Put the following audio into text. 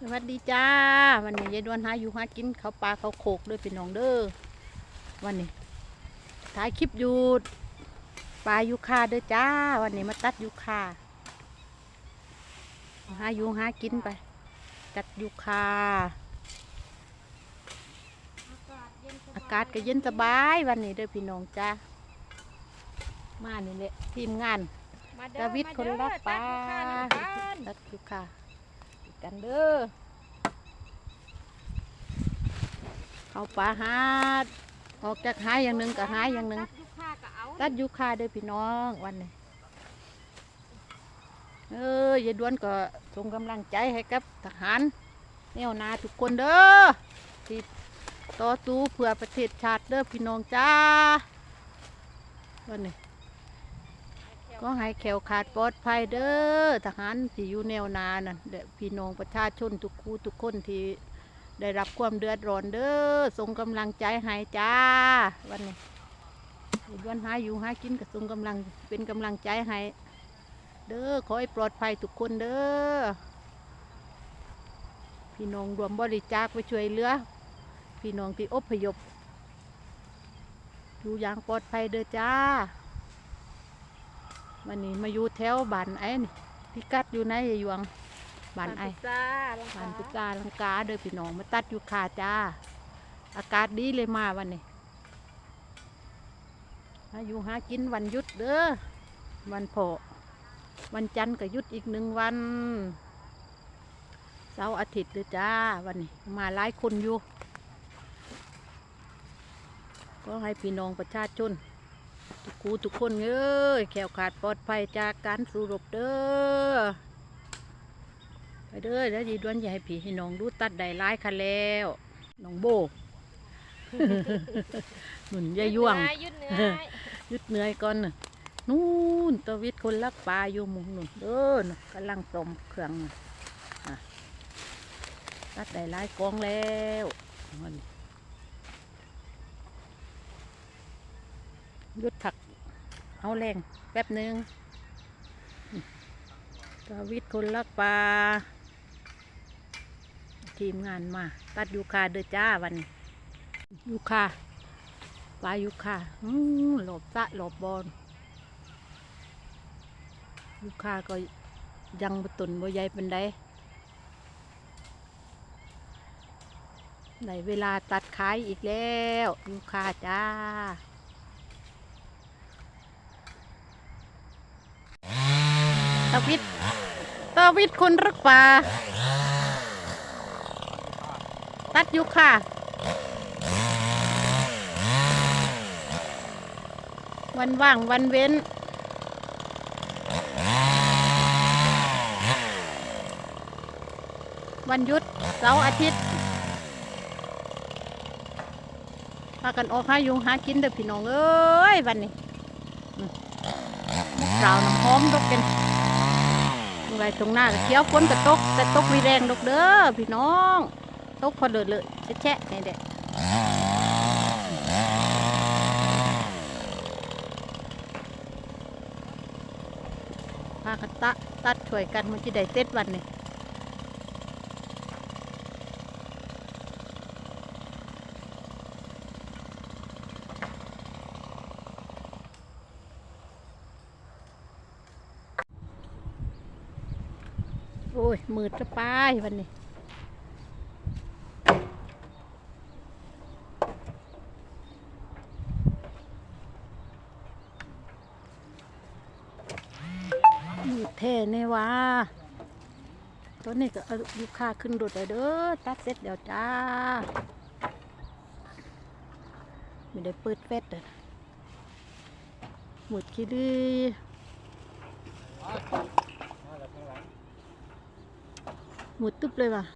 สวัสดีจ้า วันนี้ยายดวนหาอยู่หากินเขาวปลาเขาวโขกด้วยพี่น้องเด้อวันนี้ถ่ายคลิปอยู่ปลายูคาเด้อจ้า วันนี้มาตัดยูคาหาอยู่หากินไป ตัดยูคาอากาศก็เย็นสบายวันนี้เด้อพี่น้องจ้ามานี่แหละทีมงานดาวิดคนรักปลาตัดยูคา กันเด้อเขาปลาหาออกจากหายอย่างหนึ่งก็หายอย่างหนึ่งตัดยุค่าก็เอาตัดยูคาเด้อพี่น้องวันนี้เออยายดวนก็ส่งกำลังใจให้กับทหารแนวนาทุกคนเด้อที่ต่อสู้เพื่อประเทศชาติเด้อพี่น้องจ้าวันนี้ ก็ให้แขวขาดปลอดภัยเด้อทหารที่อยู่แนวนานั่นเด้อพี่น้องประชาชนทุกคู่ทุกคนที่ได้รับความเดือดร้อนเด้อส่งกำลังใจให้จ้า วันนี้วันหาอยู่หากินก็ส่งกำลังเป็นกำลังใจให้เด้อขอให้ปลอดภัยทุกคนเด้อพี่น้องรวมบริจาคไปช่วยเหลือพี่น้องที่อพยพอยู่อย่างปลอดภัยเด้อจ้า วันนี้มาอยู่แถวบ้านไอ้นี่พิกัดอยู่ในยยวงบ้านไอ้จ้าลงบ้านพิจาลังกาเด้อพี่น้องมาตัดอยู่คาจ้า อากาศดีเลยมาวันนี้มาอยู่หากินวันหยุดเด้อวันโผวันจันทร์ก็หยุดอีกหนึ่งวันเสาร์อาทิตย์เด้อจ้าวันนี้มาหลายคนอยู่ ก็ให้พี่น้องประชาชน ทุกคูทุกคนเอ้ยแขวขาดปลอดภัยจากการสู้รบเด้อไปเด้อแล้วดีด้วนอย่าให้ผีให้น้องดูตัดได้ร้ายคันแล้วน้องโบหนุนยายยวงยืดเนื้อหยุดเหนื่อยก่อนน่ะนู่นตะวิทย์คนลักปลาอยู่หมุงนู่นเด้อน่ะกำลังต้มเครื่องน่ะอะตัดได้หลายกองแล้วมัน ยุดผักเอาแรงแป๊บหนึ่งตะวิทย์คนลักปลาทีมงานมา ตัดยูคาเด้อจ้าวันยูคาปลายุคาหลบสะหลบบอลยุคาก็ยังตุนบ่ใหญ่เป็นไดในเวลาตัดขายอีกแล้วยุคาจ้า ตาวิทย์ตาวิทย์คนรักป่าตัดยุค่าวันว่างวันเว้น วันหยุดเสาร์อาทิตย์พากันออกหายุงหากินเด้อพี่น้องเอ้ยวันนี้าวน้ำหอมดอกเป็นอะไรตรงหน้าก็เขียวฝนก็ตก แต่ตกมีแรงดอกเด้อพี่น้อง ตกพอเลยเลยแฉะๆนี่เด็ดพากันตะตัดช่วยกันมันจะได้เต็ดวันนี้ โอ้ย มืดจะปายวันนี้มืดแท้แน่ว่าตัวนี้ก็ลูกค้าขึ้นรถเลยเด้อ ตัดเสร็จเดี๋ยวจ้า ไม่ได้เปิดเฟสเลยหมดคิดดี ห